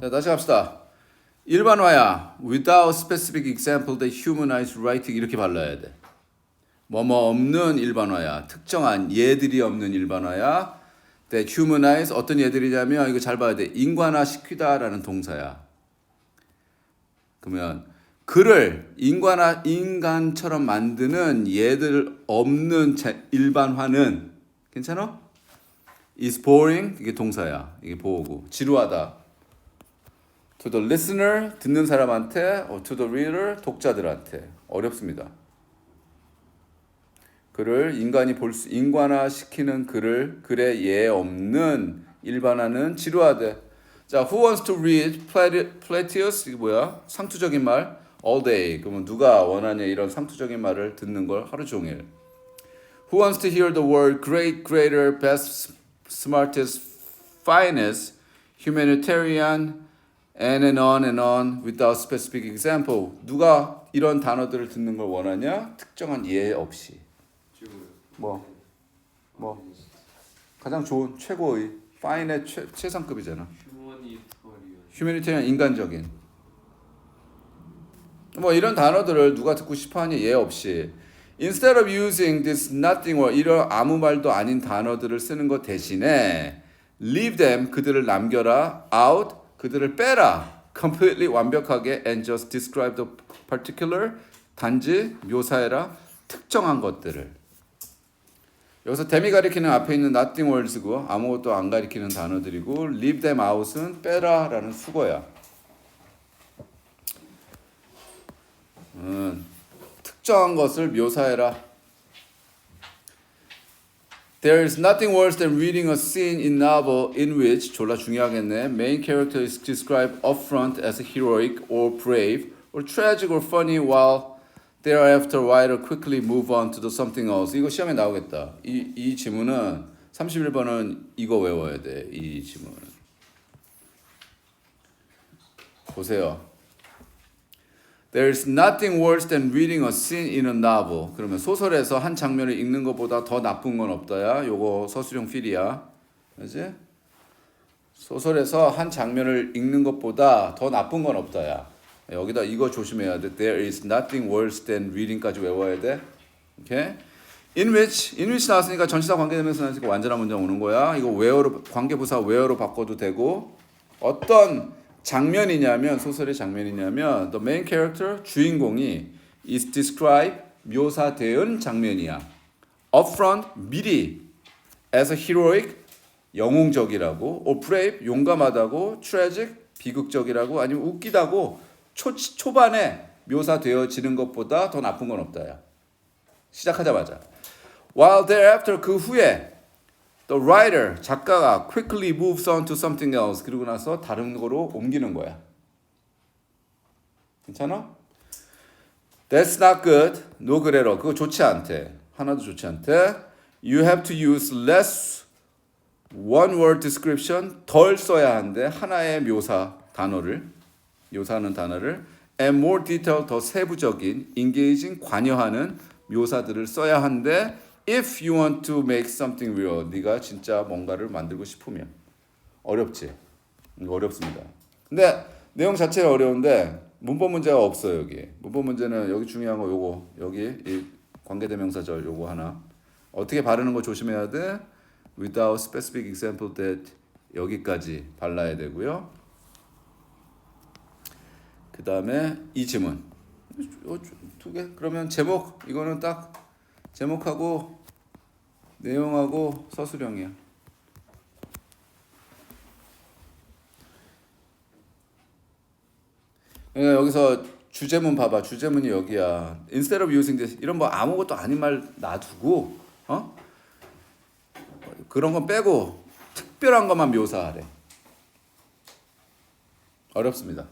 자, 다시 합시다. 일반화야. Without specific example, the humanized writing 이렇게 발라야 돼. 뭐뭐 없는 일반화야. 특정한 예들이 없는 일반화야. that humanize 어떤 예들이냐면 이거 잘 봐야 돼. 인관화 시키다라는 동사야. 그러면 그를 인간화 인간처럼 만드는 얘들 없는 제- 일반화는 괜찮아? is boring 이게 동사야. 이게 보고 지루하다. To the listener 듣는 사람한테 to the reader 독자들한테 어렵습니다. 그를 인간이 볼 수 인간화 시키는 그를 글에 예 없는 일반화는 지루하대. 자, who wants to read Plateus 이게 뭐야? 상투적인 말 all day. 그러면 누가 원하냐 이런 상투적인 말을 듣는 걸 하루 종일. Who wants to hear the word great, greater, best, smartest, finest, humanitarian, and and on and on without specific example. 누가 이런 단어들을 듣는 걸 원하냐? 특정한 예 없이. 뭐? 뭐? 가장 좋은 최고의 파인의 최, 최상급이잖아. 휴메니테리안 인간적인. 뭐 이런 단어들을 누가 듣고 싶어 하니 예 없이 instead of using this nothing or 이런 아무 말도 아닌 단어들을 쓰는 것 대신에 leave them 그들을 남겨라 out 그들을 빼라 completely 완벽하게 and just describe the particular 단지 묘사해라 특정한 것들을 여기서 댐이 가리키는 앞에 있는 nothing words고 아무것도 안 가리키는 단어들이고 leave them out은 빼라라는 수거야. 음, 특정한 것을 묘사해라. There is nothing worse than reading a scene in novel in which 졸라 중요하겠네. Main character is described upfront as heroic or brave or tragic or funny while thereafter writer quickly move on to the something else. 이거 시험에 나오겠다. 이, 이 지문은 31번은 이거 외워야 돼. 이 지문. 보세요. There is nothing worse than reading a scene in a novel. 그러면 소설에서 한 장면을 읽는 것보다 더 나쁜 건 없다야. 요거 서술형 필이야. 그지? 소설에서 한 장면을 읽는 것보다 더 나쁜 건 없다야. 여기다 이거 조심해야 돼. There is nothing worse than reading까지 외워야 돼. 오케이? In which, in which 나왔으니까 전치사 관계되면서 나왔으니까 완전한 문장 오는 거야. 이거 where로 관계부사 where로 바꿔도 되고 어떤 장면이냐면 소설의 장면이냐면 the main character 주인공이 is described 묘사된 장면이야. upfront 미리 as a heroic 영웅적이라고 or brave 용감하다고 tragic 비극적이라고 아니면 웃기다고 초, 초반에 묘사되어지는 것보다 더 나쁜 건 없다야. 시작하자마자 while thereafter 그 후에 The writer 작가가 quickly moves on to something else 그리고 나서 다른 거로 옮기는 거야. 괜찮아? That's not good. No 그래로 그거 좋지 않대. 하나도 좋지 않대. You have to use less one word description 덜 써야 한대. 하나의 묘사 단어를 묘사하는 단어를 and more detail 더 세부적인 engaging 관여하는 묘사들을 써야 한대. If you want to make something real, 네가 진짜 뭔가를 만들고 싶으면 어렵지. 이거 어렵습니다. 근데 내용 자체가 어려운데 문법 문제가 없어요 여기. 문법 문제는 여기 중요한 거 요거 여기 이 관계대명사절 요거 하나 어떻게 바르는 거 조심해야 돼. Without specific example that 여기까지 발라야 되고요. 그 다음에 이 지문 두 개. 그러면 제목 이거는 딱 제목하고 내용하고 서술형이야. 그러니까 여기서 주제문 봐봐. 주제문이 여기야. Instead of using this 이런 뭐 아무것도 아닌 말 놔두고 어 그런 건 빼고 특별한 것만 묘사하래. 어렵습니다.